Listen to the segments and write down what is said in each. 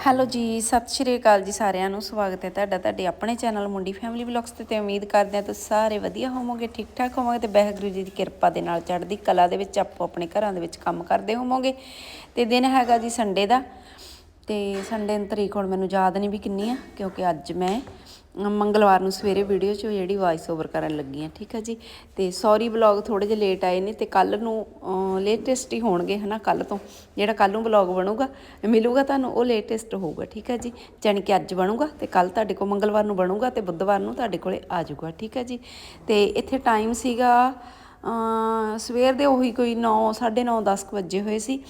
Hello ਜੀ, ਸਤਿ ਸ਼੍ਰੀ ਅਕਾਲ ਜੀ ਸਾਰਿਆਂ ਨੂੰ। ਸਵਾਗਤ ਹੈ ਤੁਹਾਡਾ ਤੁਹਾਡੇ ਆਪਣੇ ਚੈਨਲ ਮੁੰਡੀ ਫੈਮਿਲੀ ਵਲੌਗਸ ਤੇ ਤੇ ਉਮੀਦ ਕਰਦੇ ਹਾਂ ਤੁਸੀਂ ਸਾਰੇ ਵਧੀਆ ਹੋਵੋਗੇ ਠੀਕ ਠਾਕ ਹੋਵੋਗੇ ਤੇ ਵਾਹਿਗੁਰੂ ਜੀ ਦੀ ਕਿਰਪਾ ਦੇ ਨਾਲ ਚੜ੍ਹਦੀ ਕਲਾ ਦੇ ਵਿੱਚ ਆਪੋ ਆਪਣੇ ਘਰਾਂ ਦੇ ਵਿੱਚ ਕੰਮ ਕਰਦੇ ਹੋਵੋਗੇ। ਤੇ ਦਿਨ ਹੈਗਾ ਜੀ ਸੰਡੇ ਦਾ, ਤੇ ਸੰਡੇ ਦੀ ਤਰੀਕ ਹੁਣ ਮੈਨੂੰ ਯਾਦ ਨਹੀਂ ਵੀ ਕਿੰਨੀ ਆ, ਕਿਉਂਕਿ ਅੱਜ ਮੈਂ ਮੰਗਲਵਾਰ ਨੂੰ ਸਵੇਰੇ ਵੀਡੀਓ 'ਚ ਜਿਹੜੀ ਵਾਇਸ ਓਵਰ ਕਰਨ ਲੱਗੀ ਆ ਠੀਕ ਆ ਜੀ? ਤੇ ਸੌਰੀ ਵਲੌਗ ਥੋੜੇ ਜਿਹਾ ਲੇਟ ਆਏ ਨੇ ਤੇ ਕੱਲ ਨੂੰ ਲੇਟੈਸਟ ਹੀ ਹੋਣਗੇ, ਹਨਾ ਕੱਲ ਤੋਂ। ਜਿਹੜਾ ਕੱਲ ਨੂੰ ਵਲੌਗ ਬਣੂਗਾ, ਮਿਲੂਗਾ ਤੁਹਾਨੂੰ, ਉਹ ਲੇਟੈਸਟ ਹੋਊਗਾ, ਠੀਕ ਆ ਜੀ? ਜਾਣੀ ਕਿ ਅੱਜ ਬਣੂਗਾ ਤੇ ਕੱਲ ਤੁਹਾਡੇ ਕੋਲ ਮੰਗਲਵਾਰ ਨੂੰ ਬਣੂਗਾ ਤੇ ਬੁੱਧਵਾਰ ਨੂੰ ਤੁਹਾਡੇ ਕੋਲੇ ਆ ਜਾਊਗਾ, ਠੀਕ ਆ ਜੀ? ਤੇ ਇੱਥੇ ਟਾਈਮ ਸੀਗਾ ਸਵੇਰ ਦੇ ਉਹੀ ਕੋਈ 9 9:30 10 ਕੁ ਵਜੇ ਹੋਏ ਸੀ।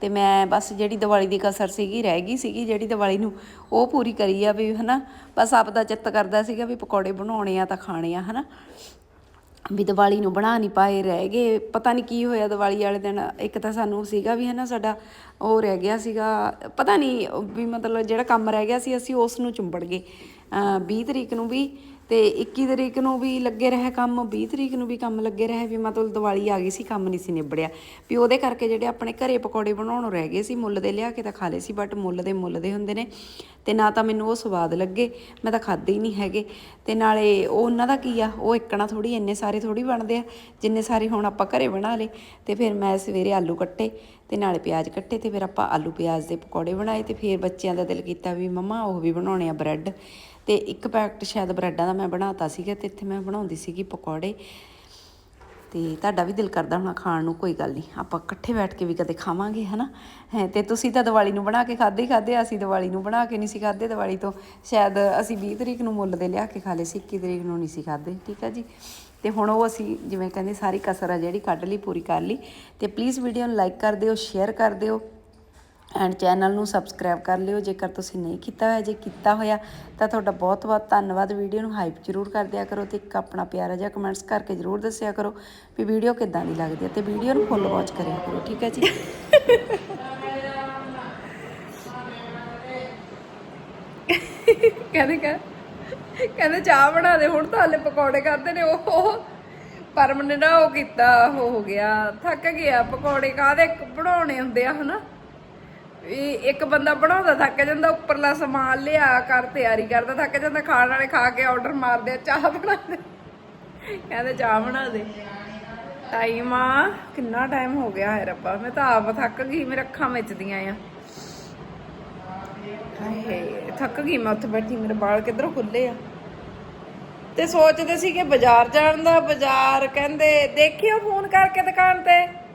ਤੇ ਮੈਂ ਬਸ ਜਿਹੜੀ ਦੀਵਾਲੀ ਦੀ ਕਸਰ ਸੀਗੀ, ਰਹਿ ਗਈ ਸੀਗੀ, ਜਿਹੜੀ ਦੀਵਾਲੀ ਨੂੰ ਉਹ ਪੂਰੀ ਕਰੀ ਆ ਵੀ, ਹਨਾ, ਬਸ ਆਪ ਦਾ ਚਿੱਤ ਕਰਦਾ ਸੀਗਾ ਵੀ ਪਕੌੜੇ ਬਣਾਉਣੇ ਆ ਤਾਂ ਖਾਣੇ ਆ, ਹਨਾ। ਵੀ ਦੀਵਾਲੀ ਨੂੰ ਬਣਾ ਨਹੀਂ ਪਾਏ, ਰਹਿ ਗਏ, ਪਤਾ ਨਹੀਂ ਕੀ ਹੋਇਆ ਦੀਵਾਲੀ ਵਾਲੇ ਦਿਨ, ਇੱਕ ਤਾਂ ਸਾਨੂੰ ਸੀਗਾ ਵੀ, ਹਨਾ, ਸਾਡਾ ਉਹ ਰਹਿ ਗਿਆ ਸੀਗਾ, ਪਤਾ ਨਹੀਂ ਵੀ ਮਤਲਬ ਜਿਹੜਾ ਕੰਮ ਰਹਿ ਗਿਆ ਸੀ, ਅਸੀਂ ਉਸ ਨੂੰ ਚੁੰਬੜ ਗਏ। ਅਹ 20 ਤਰੀਕ ਨੂੰ ਵੀ ਤੇ 21 ਤਰੀਕ ਨੂੰ ਵੀ ਲੱਗੇ ਰਹੇ ਕੰਮ 20 ਤਰੀਕ ਨੂੰ ਵੀ ਕੰਮ ਲੱਗੇ ਰਹੇ ਵੀ ਮਤਲਬ ਦੀਵਾਲੀ ਆ ਗਈ ਸੀ, ਕੰਮ ਨਹੀਂ ਸੀ ਨਿਬੜਿਆ। ਵੀ ਉਹਦੇ ਕਰਕੇ ਜਿਹੜੇ ਆਪਣੇ ਘਰੇ ਪਕੌੜੇ ਬਣਾਉਣੋਂ ਰਹਿ ਗਏ ਸੀ, ਮੁੱਲ ਦੇ ਲਿਆ ਕੇ ਤਾਂ ਖਾ ਲਏ ਸੀ ਬਟ ਮੁੱਲ ਦੇ ਮੁੱਲ ਦੇ ਹੁੰਦੇ ਨੇ ਤੇ ਨਾ ਤਾਂ ਮੈਨੂੰ ਉਹ ਸਵਾਦ ਲੱਗੇ, ਮੈਂ ਤਾਂ ਖਾਦੇ ਹੀ ਨਹੀਂ ਹੈਗੇ। ਤੇ ਨਾਲੇ ਉਹ ਉਹਨਾਂ ਦਾ ਕੀ ਆ, ਉਹ ਇੱਕਣਾ ਥੋੜੀ ਇੰਨੇ ਸਾਰੇ ਥੋੜੀ ਬਣਦੇ ਆ, ਜਿੰਨੇ ਸਾਰੇ ਹੁਣ ਆਪਾਂ ਘਰੇ ਬਣਾ ਲਏ। ਤੇ ਫਿਰ ਮੈਂ ਸਵੇਰੇ ਆਲੂ ਕੱਟੇ ਤੇ ਨਾਲੇ ਪਿਆਜ਼ ਕੱਟੇ ਤੇ ਫਿਰ ਆਪਾਂ ਆਲੂ ਪਿਆਜ਼ ਦੇ ਪਕੌੜੇ ਬਣਾਏ ਤੇ ਫਿਰ ਬੱਚਿਆਂ ਦਾ ਦਿਲ ਕੀਤਾ ਵੀ ਮੰਮਾ ਉਹ ਵੀ ਬਣਾਉਣੇ ਆ ਬ੍ਰੈਡ। ਤੇ ਇੱਕ ਪੈਕਟ ਸ਼ਾਇਦ ਬ੍ਰੈਡਾਂ ਦਾ ਮੈਂ ਬਣਾਤਾ ਸੀਗਾ ਤੇ ਇੱਥੇ ਮੈਂ ਬਣਾਉਂਦੀ ਸੀਗੀ ਪਕੌੜੇ। ਤੇ ਤੁਹਾਡਾ ਵੀ ਦਿਲ ਕਰਦਾ ਹੋਣਾ ਖਾਣ ਨੂੰ, ਕੋਈ ਗੱਲ ਨਹੀਂ। ਆਪਾਂ ਇਕੱਠੇ ਬੈਠ ਕੇ ਵੀ ਕਦੇ ਖਾਵਾਂਗੇ, ਹਨਾ? ਹੈ, ਤੇ ਤੁਸੀਂ ਤਾਂ ਦੀਵਾਲੀ ਨੂੰ ਬਣਾ ਕੇ ਖਾਦੇ ਹੀ ਖਾਦੇ ਅਸੀਂ ਦੀਵਾਲੀ ਨੂੰ ਬਣਾ ਕੇ ਨਹੀਂ ਸੀ ਖਾਦੇ ਦੀਵਾਲੀ ਤੋਂ ਸ਼ਾਇਦ ਅਸੀਂ 20 ਤਰੀਕ ਨੂੰ ਮੁੱਲ ਦੇ ਲਿਆ ਕੇ ਖਾ ਲਏ ਸੀ 21 ਤਰੀਕ ਨੂੰ ਨਹੀਂ ਸੀ ਖਾਦੇ ਠੀਕ ਆ ਜੀ? ਤੇ ਹੁਣ ਉਹ ਅਸੀਂ ਜਿਵੇਂ ਕਹਿੰਦੇ, ਸਾਰੀ ਕਸਰ ਆ ਜਿਹੜੀ, ਕੱਢ ਲਈ, ਪੂਰੀ ਕਰ ਲਈ। ਤੇ ਪਲੀਜ਼ ਵੀਡੀਓ ਨੂੰ ਲਾਈਕ ਕਰ ਦਿਓ ਸ਼ੇਅਰ ਕਰ ਦਿਓ। ਐਂਡ ਚੈਨਲ ਨੂੰ ਸਬਸਕ੍ਰਾਈਬ ਕਰ ਲਿਓ। ਜੇਕਰ ਤੁਸੀਂ ਨਹੀਂ ਕੀਤਾ ਹੋਇਆ, ਜੇ ਕੀਤਾ ਹੋਇਆ, ਤਾਂ ਤੁਹਾਡਾ ਬਹੁਤ ਬਹੁਤ ਧੰਨਵਾਦ। ਵੀਡੀਓ ਨੂੰ ਹਾਈਪ ਜ਼ਰੂਰ ਕਰ ਦਿਆ ਕਰੋ ਤੇ ਇੱਕ ਆਪਣਾ ਪਿਆਰਾ ਜਿਹਾ ਕਮੈਂਟਸ ਕਰਕੇ ਜ਼ਰੂਰ ਦੱਸਿਆ ਕਰੋ ਵੀ ਵੀਡੀਓ ਕਿੱਦਾਂ ਦੀ ਲੱਗਦੀ ਹੈ ਤੇ ਵੀਡੀਓ ਨੂੰ ਫੁੱਲ ਵਾਚ ਕਰਿਆ ਕਰੋ, ਠੀਕ ਹੈ ਜੀ? ਕਹਿੰਦੇ ਕਹ ਕਹਿੰਦੇ ਚਾਹ ਬਣਾ ਦੇ, ਹੁਣ ਤਾਂ ਹਲੇ ਪਕੌੜੇ ਕਰਦੇ ਨੇ, ਉਹ ਪਰਮਨੈਂਟ ਉਹ ਕੀਤਾ, ਉਹ ਹੋ ਗਿਆ, ਥੱਕ ਗਿਆ, ਪਕੌੜੇ ਕਾਹਦੇ ਬਣਾਉਣੇ ਹੁੰਦੇ ਆ, ਹਨਾ? ਵੀ ਇੱਕ ਬੰਦਾ ਬਣਾਉਂਦਾ, ਥੱਕ ਜਾਂਦਾ, ਉੱਪਰਲਾ ਸਮਾਨ ਲਿਆ ਕਰ ਤਿਆਰੀ ਕਰਦਾ, ਥੱਕ ਜਾਂਦਾ, ਖਾਣ ਵਾਲੇ ਖਾ ਕੇ ਆਰਡਰ ਮਾਰਦੇ ਆ ਚਾਹ ਬਣਾ ਦੇ। ਕਹਿੰਦੇ ਚਾਹ ਬਣਾ ਦੇ। ਟਾਈਮ ਆ, ਕਿੰਨਾ ਟਾਈਮ ਹੋ ਗਿਆ ਹੈ ਰੱਬਾ ਮੈਂ ਤਾਂ ਆਪ ਥੱਕ ਗਈ, ਮੇਰੇ ਅੱਖਾਂ ਮੱਚਦੀਆਂ ਆ। ਹਾਏ, ਥੱਕ ਗਈ ਮੈਂ ਉੱਥੇ ਬੈਠੀ, ਮੇਰੇ ਬਾਲ ਕਿੱਧਰੋਂ ਖੁੱਲੇ ਆ। ਤੇ ਸੋਚਦੇ ਸੀ ਕਿ ਬਾਜ਼ਾਰ ਜਾਣ ਦਾ, ਬਾਜ਼ਾਰ ਕਹਿੰਦੇ, ਦੇਖਿਓ ਫੋਨ ਕਰਕੇ ਦੁਕਾਨ ਤੇ।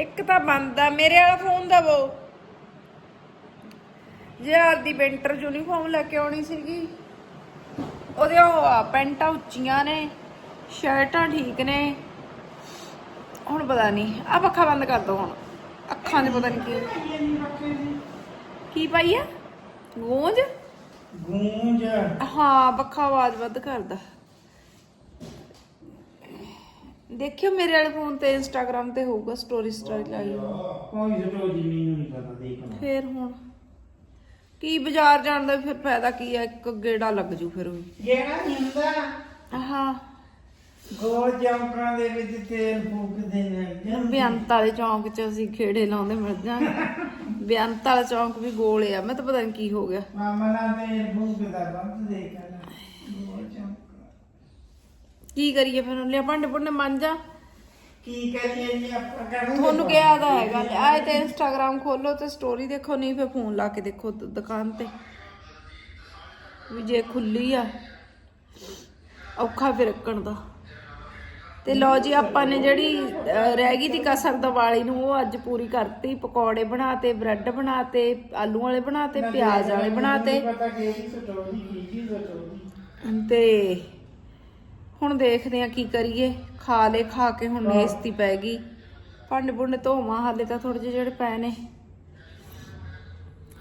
ਇੱਕ ਤਾਂ ਬੰਦ ਮੇਰੇ ਵਾਲਾ ਫੋਨ ਦਵੋ। ਜੇ ਆਦੀ ਵਿੰਟਰ ਯੂਨੀਫਾਰਮ ਲੈ ਕੇ ਆਉਣੀ ਸੀਗੀ ਉਹਦੇ ਉਹ ਪੈਂਟਾਂ ਉੱਚੀਆਂ ਨੇ ਸ਼ਰਟਾਂ ਠੀਕ ਨੇ। ਹੁਣ ਪਤਾ ਨਹੀਂ ਆ ਪੱਖਾ ਬੰਦ ਕਰ ਦੋ ਹੁਣ। ਅੱਖਾਂ 'ਚ ਪਤਾ ਨਹੀਂ ਕੀ। ਕੀ ਪਾਈ ਆ? ਗੂੰਜ? ਗੂੰਜ। ਹਾਂ ਪੱਖਾ ਆਵਾਜ਼ ਵੱਧ ਕਰਦਾ। ਦੇਖਿਓ ਮੇਰੇ ਵਾਲੇ ਫੋਨ ਤੇ ਇੰਸਟਾਗ੍ਰam ਤੇ ਹੋਊਗਾ ਸਟੋਰੀ ਸਟੋਰੀ ਲਾਈ ਹੋਊ। ਕੋਈ ਸਟੋਰੀ ਮੈਨੂੰ ਨਹੀਂ ਪਤਾ ਦੇਖਣਾ ਫੇਰ ਹੁਣ ਕੀ ਬਾਜ਼ਾਰ ਜਾਣ ਦਾ ਫਿਰ ਫਾਇਦਾ ਕੀ ਆ? ਇੱਕ ਗੇੜਾ ਲੱਗ ਜੂ ਫਿਰ ਵੀ। ਜਿਹੜਾ ਹੁੰਦਾ। ਹਾਂ। ਗੋਲ ਚੌਂਕਾਂ ਦੇ ਵਿੱਚ ਤੇਲ ਫੂਕਦੇ ਨੇ। ਬਿਆੰਤ ਵਾਲੇ ਚੌਂਕ 'ਚ ਅਸੀਂ ਖੇੜੇ ਲਾਉਂਦੇ ਮਿਲ ਜਾਾਂਗੇ ਬਿਆੰਤ ਵਾਲਾ ਚੌਂਕ ਵੀ ਗੋਲ ਆ। ਮੈਂ ਤਾਂ ਪਤਾ ਨਹੀਂ ਕੀ ਹੋ ਗਿਆ। ਮਾਮਾ ਨਾਲ ਤੇਲ ਫੂਕਦਾ ਬੰਦ ਚੌਂਕ ਕੀ ਕਰੀਏ ਫਿਰ? ਲਿਆ ਭਾਂਡੇ ਭੁੰਡੇ ਮਾਂਜਾ ਕੀ ਕਰੀਏ ਜੀ ਆਪਾਂ? ਕਰਾਂਗੇ ਤੁਹਾਨੂੰ ਕਿਹਾ ਤਾਂ ਹੈਗਾ? ਆਏ ਤੇ ਇੰਸਟਾਗ੍ਰam ਖੋਲੋ ਤੇ ਸਟੋਰੀ ਦੇਖੋ ਨਹੀਂ ਫਿਰ ਫੋਨ ਲਾ ਕੇ ਦੇਖੋ ਦ- ਦੁਕਾਨ ਤੇ। ਵੀ ਜੇ ਖੁੱਲੀ ਆ ਔਖਾ ਫਿਰ ਰੱਖਣ ਦਾ। ਤੇ ਲਓ ਜੀ ਆਪਾਂ ਨੇ ਜਿਹੜੀ ਅਹ, ਰਹਿ ਗਈ ਤੀ ਕਸਰ ਦੀਵਾਲੀ ਨੂੰ ਉਹ ਅੱਜ ਪੂਰੀ ਕਰਤੀ। ਪਕੌੜੇ ਬਣਾਤੇ ਬ੍ਰੈਡ ਬਣਾਤੇ ਆਲੂ ਵਾਲੇ ਬਣਾਤੇ ਪਿਆਜ਼ ਵਾਲੇ ਬਣਾਤੇ। ਪਤਾ ਕਿਹੜੀ ਸਟੋਰੀ ਕੀ ਜੀ ਸਟੋਰੀ ਤੇ ਹੁਣ ਦੇਖਦੇ ਆ ਕੀ ਕਰੀਏ। ਖਾ ਲੇ ਖਾ ਕੇ ਹੁਣ ਨੇਸਤੀ ਪੈ ਗਈ। ਭਾਂਡੇ ਭੁੰਡੇ ਧੋਵਾਂ ਹਾਲੇ ਤਾਂ ਥੋੜੇ ਜਿਹੇ ਜਿਹੜੇ ਪਏ ਨੇ।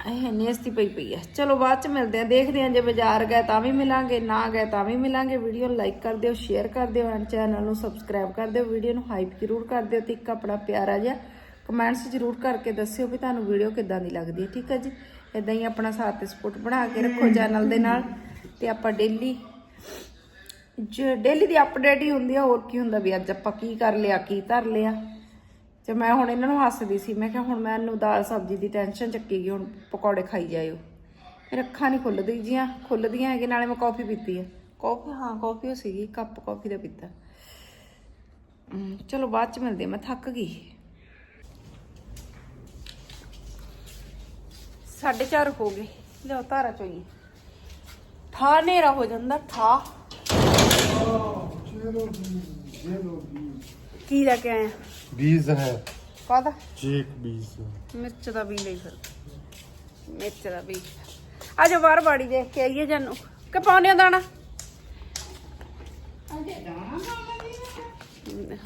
ਇਹ ਨੇਸਤੀ ਪਈ ਪਈ ਆ। ਚਲੋ ਬਾਅਦ ਚ ਮਿਲਦੇ ਆ ਦੇਖਦੇ ਆ ਜੇ ਬਾਜ਼ਾਰ ਗਏ ਤਾਂ ਵੀ ਮਿਲਾਂਗੇ ਨਾ ਗਏ ਤਾਂ ਵੀ ਮਿਲਾਂਗੇ। ਵੀਡੀਓ ਨੂੰ ਲਾਈਕ ਕਰ ਦਿਓ ਸ਼ੇਅਰ ਕਰ ਦਿਓ ਐਂਡ ਚੈਨਲ ਨੂੰ ਸਬਸਕ੍ਰਾਈਬ ਕਰ ਦਿਓ। ਵੀਡੀਓ ਨੂੰ ਹਾਈਪ ਜ਼ਰੂਰ ਕਰ ਦਿਓ ਤੇ ਇੱਕ ਆਪਣਾ ਪਿਆਰਾ ਜਿਹਾ ਕਮੈਂਟਸ ਜ਼ਰੂਰ ਕਰਕੇ ਦੱਸਿਓ ਵੀ ਤੁਹਾਨੂੰ ਵੀਡੀਓ ਕਿੱਦਾਂ ਦੀ ਲੱਗਦੀ ਹੈ ਠੀਕ ਹੈ ਜੀ? ਇਦਾਂ ਹੀ ਆਪਣਾ ਸਾਥ ਤੇ ਸਪੋਰਟ ਬਣਾ ਕੇ ਰੱਖੋ ਚੈਨਲ ਦੇ ਨਾਲ ਤੇ ਆਪਾਂ ਡੇਲੀ ਡੇਲੀ ਦੀ ਅਪਡੇਟ ਹੀ ਹੁੰਦੀ ਆ, ਹੋਰ ਕੀ ਹੁੰਦਾ ਵੀ ਅੱਜ ਆਪਾਂ ਕੀ ਕਰ ਲਿਆ, ਕੀ ਧਰ ਲਿਆ? ਤੇ ਮੈਂ ਹੁਣ ਇਹਨਾਂ ਨੂੰ ਹੱਸਦੀ ਸੀ, ਮੈਂ ਕਿਹਾ ਹੁਣ ਮੈਨੂੰ ਦਾਲ ਸਬਜ਼ੀ ਦੀ ਟੈਨਸ਼ਨ ਚੱਕੀ ਗਈ, ਹੁਣ ਪਕੌੜੇ ਖਾਈ ਜਾਇਓ। ਮੇਰੇ ਅੱਖਾਂ ਨਹੀਂ ਖੁੱਲਦੀ ਜੀਆਂ, ਖੁੱਲਦੀਆਂ ਹੈਗੇ ਨਾਲੇ ਮੈਂ ਕਾਫੀ ਪੀਤੀ ਹੈ ਕਾਫੀ ਹਾਂ ਕਾਫੀ ਸੀਗੀ ਕੱਪ ਕਾਫੀ ਦਾ ਪੀਤਾ। ਚਲੋ ਬਾਅਦ ਚ ਮਿਲਦੇ ਮੈਂ ਥੱਕ ਗਈ। ਸਾਢੇ ਚਾਰ ਹੋ ਗਏ। ਲਿਓ ਧਾਰਾ ਚੋਈ ਠਾ ਹਨੇਰਾ ਹੋ ਜਾਂਦਾ ਠਾ ਕੀ ਲੈ ਕੇ ਆਇਆ बीज है ਕਾਹਦਾ चेक बीज ਮਿਰਚ ਦਾ ਵੀ ਲਈ ਫਿਰ ਮਿਰਚ ਦਾ ਵੀ ਅੱਜ ਬਾਹਰ ਬਾੜੀ ਦੇਖ ਕੇ ਆਈਏ ਜਾਨੂੰ ਕਿ ਪਾਉਣੇ ਆ ਦਾਣਾ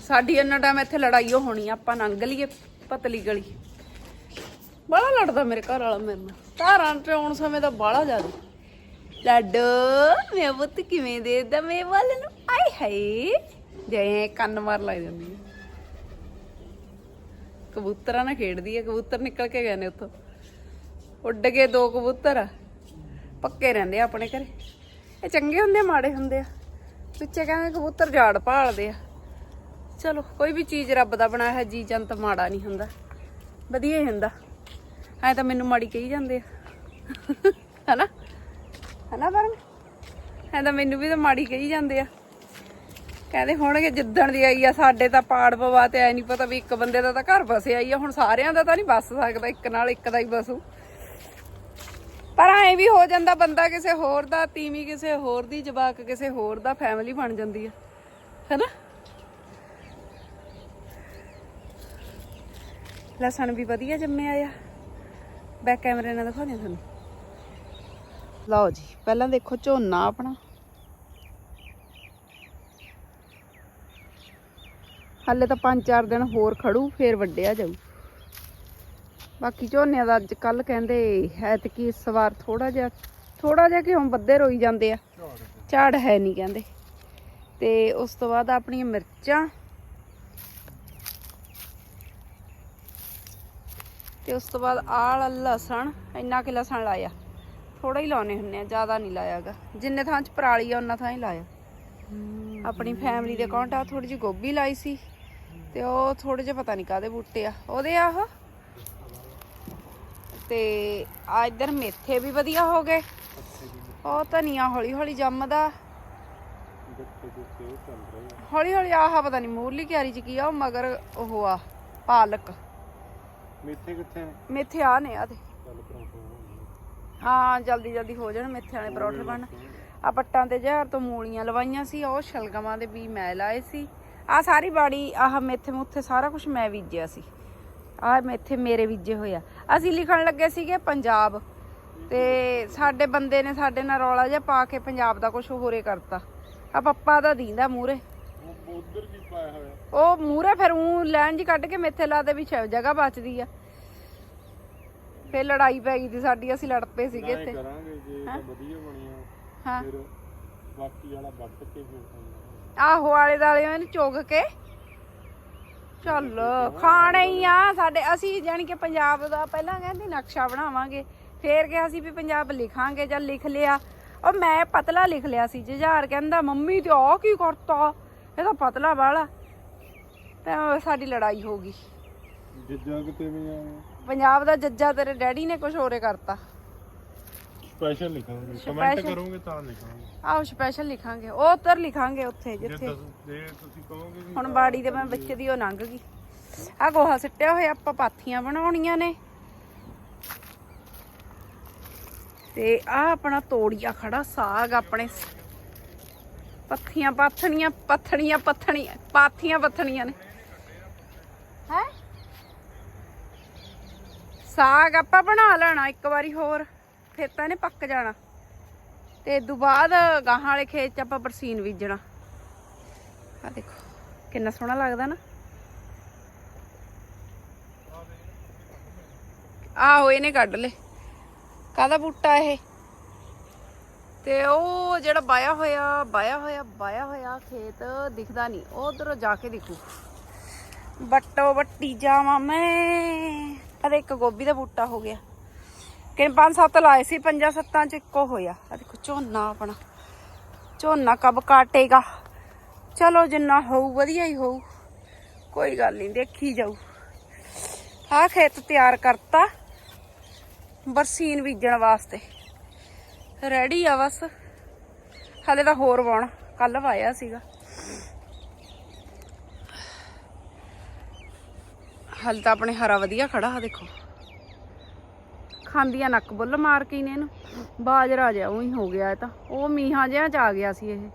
ਸਾਡੀ ਇੰਨਾ ਟਾਈਮ ਇੱਥੇ ਲੜਾਈ ਓ ਹੋਣੀ ਆ, ਆਪਾਂ ਨੰਗ ਲਈਏ ਪਤਲੀ ਗਲੀ ਬੜਾ ਲੜਦਾ ਮੇਰੇ ਘਰ ਵਾਲਾ ਮੇਰੇ ਨਾਲ ਧਾਰਾਂ ਚੋਣ ਸਮੇਂ ਦਾ ਬਾਲਾ ਜ਼ਿਆਦਾ ਲੱਡੋ ਮੈਂ ਪੁੱਤ ਕਿਵੇਂ ਦੇਦਾ ਮੇ ਵੱਲ ਨੂੰ? ਆਏ ਹਾਏ ਜੇ ਕੰਨ ਮਾਰ ਲੱਗ ਜਾਂਦੀ ਹੈ ਕਬੂਤਰਾਂ ਨਾਲ ਖੇਡਦੀ ਹੈ ਕਬੂਤਰ ਨਿਕਲ ਕੇ ਗਏ ਨੇ ਉੱਥੋਂ। ਉੱਡ ਗਏ ਦੋ ਕਬੂਤਰ। ਪੱਕੇ ਰਹਿੰਦੇ ਆ ਆਪਣੇ ਘਰੇ। ਇਹ ਚੰਗੇ ਹੁੰਦੇ ਆ, ਮਾੜੇ ਹੁੰਦੇ ਆ। ਪਿੱਛੇ ਕਹਿੰਦੇ ਕਬੂਤਰ ਝਾੜ ਭਾਲਦੇ ਆ। ਚਲੋ ਕੋਈ ਵੀ ਚੀਜ਼ ਰੱਬ ਦਾ ਬਣਾਇਆ ਹੈ ਜੀ ਜੰਤ ਮਾੜਾ ਨਹੀਂ ਹੁੰਦਾ। ਵਧੀਆ ਹੀ ਹੁੰਦਾ। ਐ ਤਾਂ ਮੈਨੂੰ ਮਾੜੀ ਕਹੀ ਜਾਂਦੇ ਆ। ਹਨਾ? ਹਨਾ ਪਰਮ? ਐ ਤਾਂ ਮੈਨੂੰ ਵੀ ਤਾਂ ਮਾੜੀ ਕਹੀ ਜਾਂਦੇ ਆ। ਕਹਿੰਦੇ ਹੋਣਗੇ ਜਿੱਦਣ ਦੀ ਆਈ ਆ, ਸਾਡੇ ਤਾਂ ਪਾੜ ਪਵਾ ਤੇ ਐ ਨਹੀਂ ਪਤਾ ਵੀ ਇੱਕ ਬੰਦੇ ਦਾ ਤਾਂ ਘਰ ਵਸਿਆ ਹੀ ਆ। ਹੁਣ ਸਾਰਿਆਂ ਦਾ ਤਾਂ ਨਹੀਂ ਵੱਸ ਸਕਦਾ, ਇੱਕ ਨਾਲ ਇੱਕ ਦਾ ਹੀ ਵਸੂ ਪਰ ਐ ਵੀ ਹੋ ਜਾਂਦਾ ਬੰਦਾ ਕਿਸੇ ਹੋਰ ਦਾ, ਤੀਵੀਂ ਕਿਸੇ ਹੋਰ ਦੀ, ਜਵਾਕ ਕਿਸੇ ਹੋਰ ਦਾ ਫੈਮਿਲੀ ਬਣ ਜਾਂਦੀ ਆ। ਹੈਨਾ? ਲਸਣ ਵੀ ਵਧੀਆ ਜੰਮਿਆ ਆ। ਬੈਕ ਕੈਮਰੇ ਨਾਲ ਦਿਖਾਉਂਦੇ ਤੁਹਾਨੂੰ। ਲਓ ਜੀ, ਪਹਿਲਾਂ ਦੇਖੋ ਝੋਨਾ ਆਪਣਾ। ਹਾਲੇ ਤਾਂ 5-4 ਦਿਨ ਹੋਰ ਖੜੂ, ਫੇਰ ਵੱਡਿਆ ਜਾਊ। ਬਾਕੀ ਝੋਨਿਆਂ ਦਾ ਅੱਜ ਕੱਲ ਕਹਿੰਦੇ ਐਤਕੀ ਇਸ ਵਾਰ ਥੋੜਾ ਜਿਹਾ ਥੋੜਾ ਜਿਹਾ ਕਿਉਂ ਵੱਧੇ ਰੋਈ ਜਾਂਦੇ ਆ। ਝਾੜ ਹੈ ਨਹੀਂ ਕਹਿੰਦੇ। ਤੇ ਉਸ ਤੋਂ ਬਾਅਦ ਆਪਣੀਆਂ ਮਿਰਚਾਂ। ਤੇ ਉਸ ਤੋਂ ਬਾਅਦ ਆਲ ਲਸਣ, ਇੰਨਾ ਕਿ ਲਸਣ ਲਾਇਆ। ਥੋੜਾ ਹੀ ਲਾਉਨੇ ਹੁੰਨੇ ਆ ਜ਼ਿਆਦਾ ਨਹੀਂ ਲਾਇਆਗਾ। ਜਿੰਨੇ ਥਾਂ 'ਚ ਪਰਾਲੀ ਆ ਉਹਨਾਂ ਥਾਂ ਹੀ ਲਾਇਆ। ਆਪਣੀ ਫੈਮਿਲੀ ਦੇ ਅਕਾਊਂਟ ਆ ਥੋੜੀ ਜਿਹੀ ਗੋਭੀ ਲਾਈ ਸੀ ਤੇ ਉਹ ਥੋੜੇ ਜਿਹਾ ਪਤਾ ਨਹੀਂ ਕਾਦੇ ਬੂਟੇ ਆ। ਉਹਦੇ ਆ ਤੇ ਆ ਇਧਰ ਮੇਥੇ ਵੀ ਵਧੀਆ ਹੋ ਗਏ। ਉਹ ਧਨੀਆ ਹੌਲੀ ਹੌਲੀ ਜੰਮਦਾ। ਹੌਲੀ ਹੌਲੀ ਆਹ ਪਤਾ ਨਹੀਂ ਮੂਰਲੀ ਕਿਆਰੀ ਚ ਕੀ ਆ ਮਗਰ ਉਹ ਆ ਪਾਲਕ। ਮੇਥੇ ਕਿੱਥੇ ਨੇ? ਮੇਥੇ ਆ ਨੇ ਆ ਤੇ। ਹਾਂ ਜਲਦੀ ਜਲਦੀ ਹੋ ਜਾਣ ਮੇਥੇ ਵਾਲੇ ਪਰੌਠੇ ਬਣ ਆ ਪੱਟਾਂ ਤੇ ਜ਼ਹਿਰ ਤੋਂ ਮੂਲੀਆਂ ਲਵਾਈਆਂ ਸੀ ਉਹ ਸ਼ਲਗਮਾਂ ਦੇ ਵੀ ਮੈਂ ਲਾਏ ਸੀ। ਆ ਸਾਰੀ ਬਾੜੀ ਆਹ ਮੇਥੇ ਮੁੱਥੇ ਸਾਰਾ ਕੁਝ ਮੈਂ ਬੀਜਿਆ ਸੀ। ਆ ਮੇਥੇ ਮੇਰੇ ਬੀਜੇ ਹੋਇਆ ਅਸੀਂ ਲਿਖਣ ਲੱਗੇ ਸੀਗੇ ਪੰਜਾਬ। ਤੇ ਸਾਡੇ ਬੰਦੇ ਨੇ ਸਾਡੇ ਨਾਲ ਰੌਲਾ ਜਿਹਾ ਪਾ ਕੇ ਪੰਜਾਬ ਦਾ ਕੁਝ ਹੋਰੇ ਕਰਤਾ। ਆ ਪੱਪਾ ਦਾ ਦੀਂਦਾ ਮੂਰੇ ਉਹ ਉਹ ਮੂਰੇ ਫਿਰ ਉਹ ਲੈਣ ਜੀ ਕੱਢ ਕੇ ਮੇਥੇ ਲਾ ਦੇ ਵੀ ਜਗ੍ਹਾ ਬਚਦੀ ਆ। ਫੇਰ ਲੜਾਈ ਪੈ ਗਈ ਸੀ ਸਾਡੀ ਅਸੀਂ ਲੜ ਪਏ ਸੀਗੇ ਇੱਥੇ। ਕਰਾਂਗੇ ਜੇ ਤਾਂ ਵਧੀਆ ਬਣੀਆਂ ਹਾਂ। ਫਿਰ ਬਾਕੀ ਵਾਲਾ ਵੱਟ ਕੇ ਫਿਰ ਖਾਂਗੇ ਆਹੋ ਆਲੇ ਦਾਲੇ ਇਹਨੂੰ ਚੁਗ ਕੇ। ਚੱਲ ਖਾਣੇ ਹੀ ਆ ਸਾਡੇ ਅਸੀਂ ਜਾਣੀ ਕਿ ਪੰਜਾਬ ਦਾ ਪਹਿਲਾਂ ਕਹਿੰਦੇ ਨਕਸ਼ਾ ਬਣਾਵਾਂਗੇ ਫੇਰ ਕਿਹਾ ਸੀ ਵੀ ਪੰਜਾਬ ਲਿਖਾਂਗੇ ਜਾਂ ਲਿਖ ਲਿਆ। ਉਹ ਮੈਂ ਪਤਲਾ ਲਿਖ ਲਿਆ ਸੀ ਜੁਝਾਰ ਕਹਿੰਦਾ ਮੰਮੀ ਤੇ ਆ ਕੀ ਕਰਤਾ? ਇਹ ਤਾਂ ਪਤਲਾ ਵਾਲਾ। ਤੇ ਸਾਡੀ ਲੜਾਈ ਹੋ ਗਈ। ਜਿੱਦਾਂ ਕਿਤੇ ਵੀ ਆ? ਪੰਜਾਬ ਦਾ ਜੱਜਾ ਤੇਰੇ ਡੈਡੀ ਨੇ ਕੁਝ ਹੋਰੇ ਕਰਤਾ। ਸਪੈਸ਼ਲ ਲਿਖਾਂਗੇ। Comment Special? ਕਰੋਗੇ ਤਾਂ ਲਿਖਾਂਗੇ। ਆਹ ਸਪੈਸ਼ਲ ਲਿਖਾਂਗੇ। ਉਹ ਉੱਧਰ ਲਿਖਾਂਗੇ ਉੱਥੇ ਜੇ ਜਿੱਥੇ। ਦੱਸ- ਜੇ ਤੁਸੀਂ ਕਹੋਗੇ ਵੀ ਹੁਣ ਬਾੜੀ ਦੇ ਮੈਂ ਵਿੱਚ ਦੀ। ਉਹ ਲੰਘ ਗਈ। ਆ ਗੋਹਾ ਸਿੱਟਿਆ ਹੋਇਆ ਆਪਾਂ ਪਾਥੀਆਂ ਬਣਾਉਣੀਆਂ ਨੇ। ਤੇ ਆ ਆਪਣਾ ਤੋੜੀਆ ਖੜਾ ਸਾਗ ਆਪਣੇ। ਸ- ਪੱਥੀਆਂ ਪਾਥਣੀਆਂ ਪੱਥਣੀਆਂ ਪੱਥਣੀਆਂ ਪਾਥੀਆਂ ਪੱਥਣੀਆਂ ਨੇ ਹੈ ਸਾਗ ਆਪਾਂ ਬਣਾ ਲੈਣਾ ਇੱਕ ਵਾਰੀ ਹੋਰ, ਫਿਰ ਤਾਂ ਇਹਨੇ ਪੱਕ ਜਾਣਾ। ਤੇ ਇਦੋਂ ਬਾਅਦ ਗਾਹਾਂ ਵਾਲੇ ਖੇਤ ਚ ਆਪਾਂ ਬਰਸੀਨ ਬੀਜਣਾ। ਆ ਦੇਖੋ, ਕਿੰਨਾ ਸੋਹਣਾ ਲੱਗਦਾ ਨਾ। ਆਹੋ, ਇਹਨੇ ਕੱਢ ਲੇ ਕਾਹਦਾ ਬੂਟਾ ਇਹ? ਤੇ ਉਹ ਜਿਹੜਾ ਬਾਇਆ ਹੋਇਆ ਬਾਇਆ ਹੋਇਆ ਬਾਇਆ ਹੋਇਆ ਖੇਤ ਦਿਖਦਾ ਨਹੀਂ। ਉਧਰ ਜਾ ਕੇ ਦਿਖੂ। ਬੱਟੋ ਬੱਟੀ ਜਾਵਾਂ ਮੈਂ। ਅਰੇ ਇੱਕ ਗੋਭੀ ਦਾ ਬੂਟਾ ਹੋ ਗਿਆ। ਕਿ ਪੰਜ ਸੱਤ ਲਾਏ ਸੀ, ਪੰਜਾਂ ਸੱਤਾਂ ਚ ਇੱਕੋ ਹੋਇਆ। ਆ ਦੇਖੋ, ਝੋਨਾ ਆਪਣਾ। ਝੋਨਾ ਕਬ ਕਾਟੇਗਾ। ਚਲੋ, ਜਿੰਨਾ ਹੋਊ, ਵਧੀਆ ਹੀ ਹੋਊ। ਕੋਈ ਗੱਲ ਨਹੀਂ, ਦੇਖੀ ਜਾਊ। ਆਹ ਖੇਤ ਤਿਆਰ ਕਰਤਾ। ਬਰਸੀਨ ਬੀਜਣ ਵਾਸਤੇ। ਰੈਡੀ ਆ ਬਸ। ਹਲੇ ਤਾਂ ਹੋਰ ਵਾਉਣਾ। ਕੱਲ ਵਾਇਆ ਸੀਗਾ। ਹਲ ਤਾਂ ਆਪਣੇ ਹਰਾ ਵਧੀਆ ਖੜਾ ਆ ਦੇਖੋ। ਖਾਂਦੀਆਂ ਨੱਕ ਬੁੱਲ ਮਾਰ ਕੇ ਨੇ ਇਹਨੂੰ। ਬਾਜਰਾ ਜਿਹਾ ਉਹੀ ਹੋ ਗਿਆ ਇਹ ਤਾਂ। ਉਹ ਮੀਹਾਂ ਜਿਹਾ ਚ ਆ ਗਿਆ ਸੀ ਇਹ।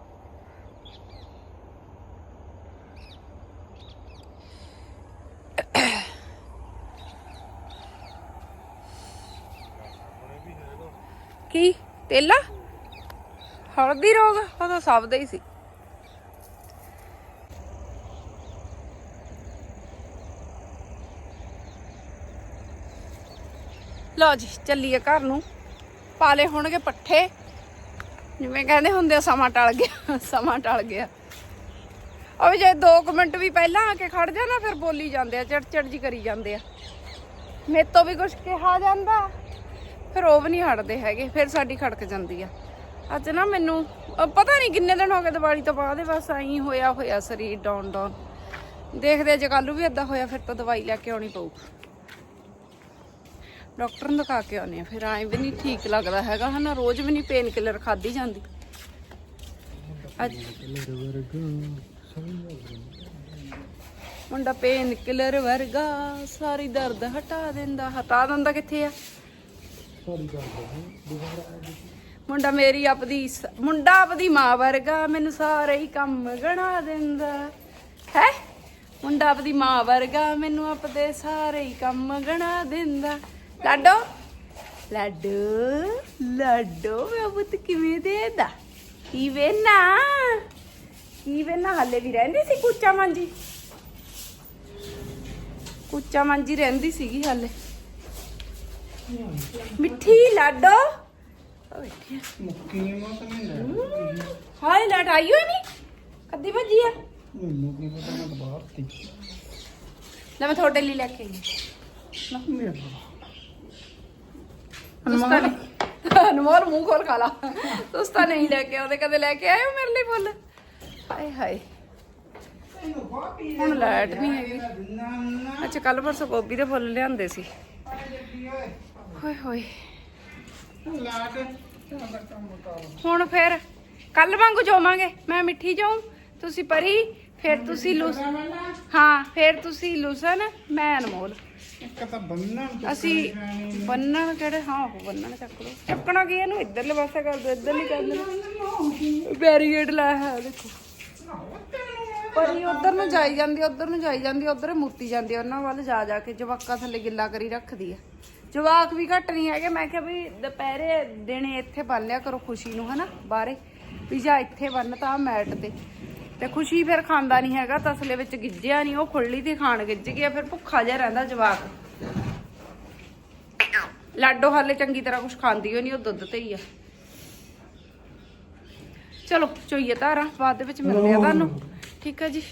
ਕੀ? ਤੇਲਾ? ਹਲਦੀ ਰੋਗ? ਉਹ ਤਾਂ ਸਭ ਦਾ ਹੀ ਸੀ। ਲਓ ਜੀ, ਚੱਲੀਏ ਘਰ ਨੂੰ। ਪਾਲੇ ਹੋਣਗੇ ਪੱਠੇ। ਜਿਵੇਂ ਕਹਿੰਦੇ ਹੁੰਦੇ ਆ, ਸਮਾਂ ਟਲ ਗਿਆ, ਸਮਾਂ ਟਲ ਗਿਆ। ਉਹ ਵੀ ਜੇ 2 ਮਿੰਟ ਵੀ ਪਹਿਲਾਂ ਆ ਕੇ ਖੜ ਜਾ ਨਾ, ਫਿਰ ਬੋਲੀ ਜਾਂਦੇ ਆ ਚੜ ਜੀ ਕਰੀ ਜਾਂਦੇ ਆ। ਮੇਰੇ ਤੋਂ ਵੀ ਕੁਝ ਕਿਹਾ ਜਾਂਦਾ, ਫਿਰ ਉਹ ਵੀ ਨਹੀਂ ਹਟਦੇ ਹੈਗੇ, ਫਿਰ ਸਾਡੀ ਖੜਕ ਜਾਂਦੀ ਆ। ਅੱਜ ਨਾ ਮੈਨੂੰ ਪਤਾ ਨਹੀਂ ਕਿੰਨੇ ਦਿਨ ਹੋ ਗਏ ਦੀਵਾਲੀ ਤੋਂ ਬਾਅਦ ਇਹ ਬਸ ਐਂ ਹੋਇਆ ਹੋਇਆ, ਸਰੀਰ ਡਾਊਨ ਡਾਊਨ ਦੇਖਦੇ ਜੇ ਕੱਲੂ ਵੀ ਏਦਾਂ ਹੋਇਆ, ਫਿਰ ਤਾਂ ਦਵਾਈ ਲੈ ਕੇ ਆਉਣੀ ਪਊ। ਡਾਕਟਰ ਨੂੰ ਦਿਖਾ ਕੇ ਆਉਨੇ ਆ ਫਿਰ ਐਂ ਵੀ ਨਹੀਂ ਠੀਕ ਲੱਗਦਾ ਹੈਗਾ, ਹਨਾ? ਰੋਜ਼ ਵੀ ਨਹੀਂ ਪੇਨ ਕਿਲਰ ਖਾਦੀ ਜਾਂਦੀ। ਅੱਜ ਮੁੰਡਾ ਪੇਨ ਕਿਲਰ ਵਰਗਾ, ਸਾਰੀ ਦਰਦ ਹਟਾ ਦਿੰਦਾ। ਹਟਾ ਦਿੰਦਾ ਕਿੱਥੇ ਆ? ਮੁੰਡਾ ਮੇਰੀ ਆਪਦੀ ਸ- ਮੁੰਡਾ ਆਪਦੀ ਮਾਂ ਵਰਗਾ, ਮੈਨੂੰ ਸਾਰੇ ਹੀ ਕੰਮ ਗਣਾ ਦਿੰਦਾ। ਹੈ? ਮੁੰਡਾ ਆਪਦੀ ਮਾਂ ਵਰਗਾ, ਮੈਨੂੰ ਆਪਦੇ ਸਾਰੇ ਹੀ ਕੰਮ ਗਣਾ ਦਿੰਦਾ। ਲਾਡੋ ਲਾਡੋ ਲਾਡੋ ਮੈਂ ਬੁੱਤ ਕਿਵੇਂ ਦੇਦਾ ਕੀ ਵੇਨਾ ਕੀ ਵੇਨਾ ਹੱਲੇ ਵੀ ਰਹਿੰਦੀ ਸੀ ਕੁੱਚਾ ਮਾਂਜੀ ਕੁੱਚਾ ਮਾਂਜੀ ਰਹਿੰਦੀ ਸੀਗੀ ਹੱਲੇ ਮਿੱਠੀ ਲਾਡੋ। ਮੁੱਕੀ ਨਹੀਂ ਹਾਏ ਲਾਟ ਆਈ ਹੋਈ ਨਹੀਂ ਕੱਦੀ ਭੱਜੀ ਆ ਮੈਨੂੰ ਕੀ ਪਤਾ ਮੈਂ ਬਾਹਰ ਤੀ ਲੈ ਮੈਂ ਤੁਹਾਡੇ ਲਈ ਲੈ ਕੇ ਆਈ ਮੇਰਾ ਤੁਸਤਾ ਨਹੀਂ। ਅਨਮੋਲ ਮੂੰਹ ਖੋਲ ਖਾ ਲਾ। ਤੁਸਤਾ ਨਹੀਂ ਲੈ ਕੇ ਆਉਂਦੇ ਕਦੇ ਲੈ ਕੇ ਆਏ ਹੋ ਮੇਰੇ ਲਈ ਫੁੱਲ? ਹਾਏ ਹਾਏ। ਹੁਣ ਲਾਈਟ ਨਹੀਂ ਹੈਗੀ। ਅੱਛਾ ਕੱਲ ਪਰਸੋਂ ਗੋਭੀ ਦੇ ਫੁੱਲ ਲਿਆਂਦੇ ਸੀ। ਹੋਏ ਹੋਏ। ਹੁਣ ਫਿਰ ਕੱਲ ਵਾਂਗੂ ਜਾਵਾਂਗੇ। ਮੈਂ ਮਿੱਠੀ ਜਾਉਂ ਤੁਸੀਂ ਪਰੀ ਫਿਰ ਤੁਸੀਂ ਲੁਸ ਹਾਂ ਫਿਰ ਤੁਸੀਂ ਲੁਸਨ ਮੈਂ ਅਨਮੋਲ। ਇੱਕ ਤਾਂ ਬੰਨਣ ਅਸੀਂ ਬੰਨਣ ਕਿਹੜੇ? ਹਾਂ ਉਹ ਬੰਨਣ ਚੱਕ ਲਓ। ਚੱਕਣਾ ਕੀ ਇਹਨੂੰ? ਇੱਧਰਲੇ ਪਾਸੇ ਕਰ ਦੋ ਇੱਧਰ ਨਹੀਂ ਕਰਨਾ ਬੈਰੀਗੇਡ ਲਾਇਆ ਹੈ ਦੇਖੋ। ਪਰ ਇਹ ਉਧਰ ਨੂੰ ਜਾਈ ਜਾਂਦੀ ਉਧਰ ਨੂੰ ਜਾਈ ਜਾਂਦੀ ਉਧਰ ਮੁੱਤੀ ਜਾਂਦੀ ਉਹਨਾਂ ਵੱਲ ਜਾ ਜਾ ਕੇ ਜਵਾਕਾਂ ਥੱਲੇ ਗਿੱਲਾ ਕਰੀ ਰੱਖਦੀ ਆ। ਜਵਾਕ ਵੀ ਘੱਟ ਨਹੀਂ ਹੈਗੇ। ਮੈਂ ਕਿਹਾ ਵੀ ਦੁਪਹਿਰੇ ਦਿਨੇ ਇੱਥੇ ਬੰਨ ਲਿਆ ਕਰੋ ਖੁਸ਼ੀ ਨੂੰ ਹਨਾ ਬਾਹਰੇ। ਵੀ ਜਾਂ ਇੱਥੇ ਬੰਨ ਤਾਂ ਮੈਟ ਤੇ। ਤੇ ਖੁਸ਼ੀ ਫਿਰ ਖਾਂਦਾ ਨਹੀਂ ਹੈਗਾ ਤਸਲੇ ਵਿੱਚ ਗਿੱਜਿਆ ਨਹੀਂ ਉਹ ਖੁੱਲੀ ਤੇ ਖਾਣ ਗਿੱਜ ਗਿਆ ਫਿਰ ਭੁੱਖਾ ਜਿਹਾ ਰਹਿੰਦਾ ਜਵਾਕ। ਲਾਡੋ ਹਾਲੇ ਚੰਗੀ ਤਰ੍ਹਾਂ ਕੁਝ ਖਾਂਦੀ ਹੋ ਨਹੀਂ ਉਹ ਦੁੱਧ ਤੇ ਹੀ ਆ। ਚਲੋ ਚੋਈਏ ਧਾਰਾਂ ਬਾਅਦ ਦੇ ਵਿੱਚ ਮਿਲਦੇ ਆ ਤੁਹਾਨੂੰ। ਠੀਕ ਆ ਜੀ।